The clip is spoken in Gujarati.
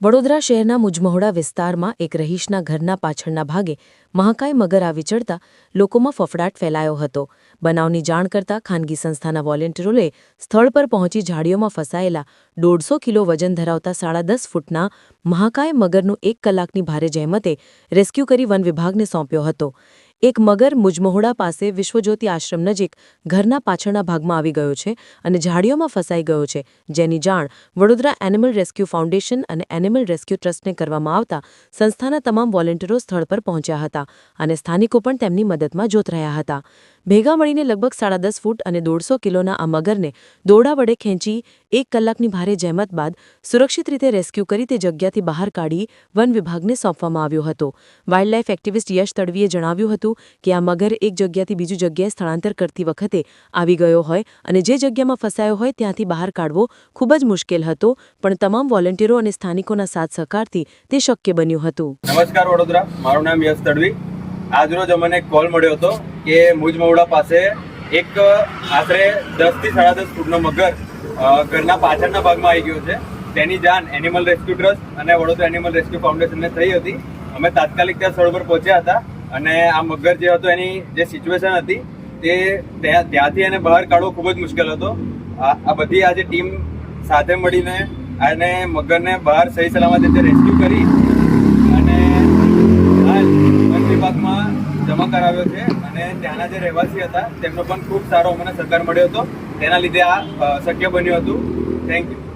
વડોદરા શહેરના મુજમહોડા વિસ્તારમાં એક રહીશના ઘરના પાછળના ભાગે મહાકાય મગર આવી ચડતા લોકોમાં ફફડાટ ફેલાયો હતો. બનાવની જાણ કરતા ખાનગી સંસ્થાના વોલેન્ટિયરોએ સ્થળ પર પહોંચી ઝાડીઓમાં ફસાયેલા દોઢસો કિલો વજન ધરાવતા સાડા દસ ફૂટના મહાકાય મગરનું એક કલાકની ભારે જહેમતે રેસ્ક્યુ કરી વન વિભાગને સોંપ્યો હતો. એક મગર મુજમહોડા પાસે વિશ્વજ્યોતિ આશ્રમ નજીક ઘરના પાછળના ભાગમાં આવી ગયો છે અને ઝાડીઓમાં ફસાઈ ગયો છે. જેની જાણ વડોદરા એનિમલ રેસ્ક્યુ ફાઉન્ડેશન અને એનિમલ રેસ્ક્યુ ટ્રસ્ટને કરવામાં આવતા સંસ્થાના તમામ વોલેન્ટિયરો સ્થળ પર પહોંચ્યા હતા અને સ્થાનિકો પણ તેમની મદદમાં જોત રહ્યા હતા. ભેગા મળીને લગભગ સાડા દસ ફૂટ અને દોઢસો કિલોના આ મગરને દોરડા વડે ખેંચી એક કલાકની ભારે જહેમત બાદ સુરક્ષિત રીતે રેસ્ક્યુ કરી તે જગ્યાથી બહાર કાઢી વન વિભાગને સોંપવામાં આવ્યો હતો. વાઇલ્ડલાઇફ એક્ટિવિસ્ટ યશ તડવીએ જણાવ્યું હતું કે આ મગર એક જગ્યાથી બીજી જગ્યાએ સ્થળાંતર કરતી વખતે આવી ગયો હોય અને જે જગ્યામાં ફસાયો હોય ત્યાંથી બહાર કાઢવો ખૂબ જ મુશ્કેલ હતો, પણ તમામ વોલેન્ટિયરો અને સ્થાનિકોના સાથ સહકારથી તે શક્ય બન્યું હતું. નમસ્કાર વડોદરા, મારું નામ યશ તડવી. આજરોજ અમને કોલ મળ્યો હતો કે મુજ મવડા પાસે એક, આશરે દસથી સાડા દસ ફૂટનો મગર ઘરના પાછળના ભાગમાં આવી ગયો છે. તેની જાણ એનિમલ રેસ્ક્યુ ટ્રસ્ટ અને વડોદરા એનિમલ રેસ્ક્યુ ફાઉન્ડેશનને થઈ હતી. અમે તાત્કાલિક ત્યાં સ્થળ પર પહોંચ્યા હતા અને આ મગર જે હતો એની જે સિચ્યુએશન હતી, તે ત્યાં- ત્યાંથી એને બહાર કાઢવો ખૂબ જ મુશ્કેલ હતો. આ બધી આજે ટીમ સાથે મળીને અને મગરને બહાર સહી સલામત રીતે રેસ્ક્યુ કરી અને જમા કરાવ્યો છે અને ત્યાંના જે રહેવાસી હતા, તેમનો પણ ખૂબ સારો અમને સહકાર મળ્યો હતો. તેના લીધે આ શક્ય બન્યું હતું. Thank you